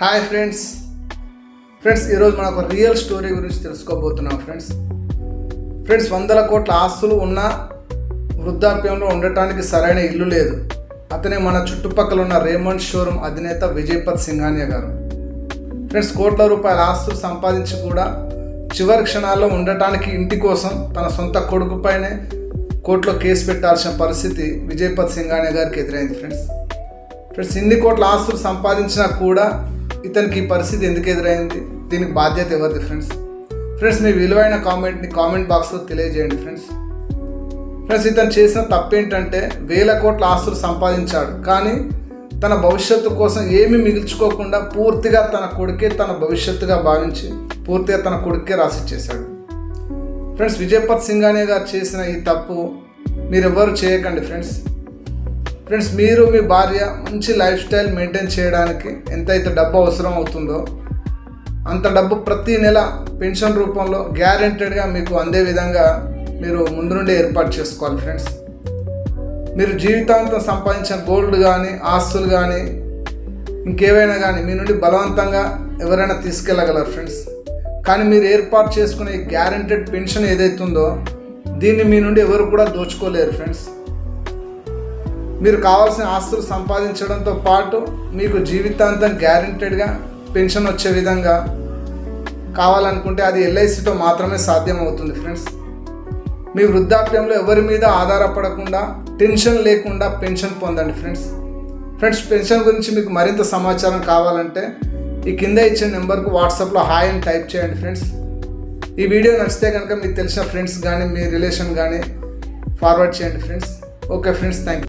Hi friends friends ఈరోజు మనం ఒక రియల్ స్టోరీ గురించి తెలుసుకోబోతున్నాం ఫ్రెండ్స్ ఫ్రెండ్స్ వందల కోట్ల ఆస్తులు ఉన్న వృద్ధాప్యంలో ఉండటానికి సరైన ఇల్లు లేదు. అతనే మన చుట్టుపక్కల ఉన్న రేమండ్ షోరూమ్ అధినేత విజయపత్ సింఘానియా గారు. ఫ్రెండ్స్ కోట్ల రూపాయల ఆస్తులు సంపాదించి కూడా చివరి క్షణాల్లో ఉండటానికి ఇంటి కోసం తన సొంత కొడుకుపైనే కోర్టులో కేసు పెట్టాల్సిన పరిస్థితి విజయపత్ సింఘానియా గారికి ఎదురైంది ఫ్రెండ్స్ ఫ్రెండ్స్ ఇన్ని కోట్ల ఆస్తులు సంపాదించినా కూడా ఇతనికి ఈ పరిస్థితి ఎందుకు ఎదురైంది? దీనికి బాధ్యత ఎవరిది ఫ్రెండ్స్ ఫ్రెండ్స్ మీ విలువైన కామెంట్ని కామెంట్ బాక్స్లో తెలియజేయండి ఫ్రెండ్స్ ఫ్రెండ్స్ ఇతను చేసిన తప్పేంటంటే వేల కోట్ల ఆస్తులు సంపాదించాడు. కానీ తన భవిష్యత్తు కోసం ఏమి మిగిల్చుకోకుండా పూర్తిగా తన కొడుకే తన భవిష్యత్తుగా భావించి పూర్తిగా తన కొడుకే రాసిచ్చేశాడు. ఫ్రెండ్స్ విజయపత్ సింగానే గారు చేసిన ఈ తప్పు మీరెవ్వరు చేయకండి ఫ్రెండ్స్ ఫ్రెండ్స్ మీరు మీ భార్య మంచి లైఫ్ స్టైల్ మెయింటైన్ చేయడానికి ఎంతైతే డబ్బు అవసరం అవుతుందో అంత డబ్బు ప్రతి నెల పెన్షన్ రూపంలో గ్యారెంటెడ్గా మీకు అందే విధంగా మీరు ముందు నుండి ఏర్పాటు చేసుకోవాలి ఫ్రెండ్స్ మీరు జీవితాంతం సంపాదించిన గోల్డ్ కానీ ఆస్తులు కానీ ఇంకేవైనా కానీ మీ నుండి బలవంతంగా ఎవరైనా తీసుకెళ్ళగలరు ఫ్రెండ్స్ కానీ మీరు ఏర్పాటు చేసుకునే గ్యారెంటెడ్ పెన్షన్ ఏదైతుందో దీన్ని మీ నుండి ఎవరు కూడా దోచుకోలేరు ఫ్రెండ్స్ మీరు కావాల్సిన ఆస్తులు సంపాదించడంతో పాటు మీకు జీవితాంతం గ్యారెంటెడ్గా పెన్షన్ వచ్చే విధంగా కావాలనుకుంటే అది ఎల్ఐసితో మాత్రమే సాధ్యం అవుతుంది ఫ్రెండ్స్. మీ వృద్ధాప్యంలో ఎవరి మీద ఆధారపడకుండా టెన్షన్ లేకుండా పెన్షన్ పొందండి ఫ్రెండ్స్. ఫ్రెండ్స్ పెన్షన్ గురించి మీకు మరింత సమాచారం కావాలంటే ఈ కింద ఇచ్చే నెంబర్కు వాట్సాప్లో హాయ్ అని టైప్ చేయండి ఫ్రెండ్స్. ఈ వీడియో నచ్చితే కనుక మీకు తెలిసిన ఫ్రెండ్స్ కానీ మీ రిలేషన్ కానీ ఫార్వర్డ్ చేయండి friends. Okay friends thank you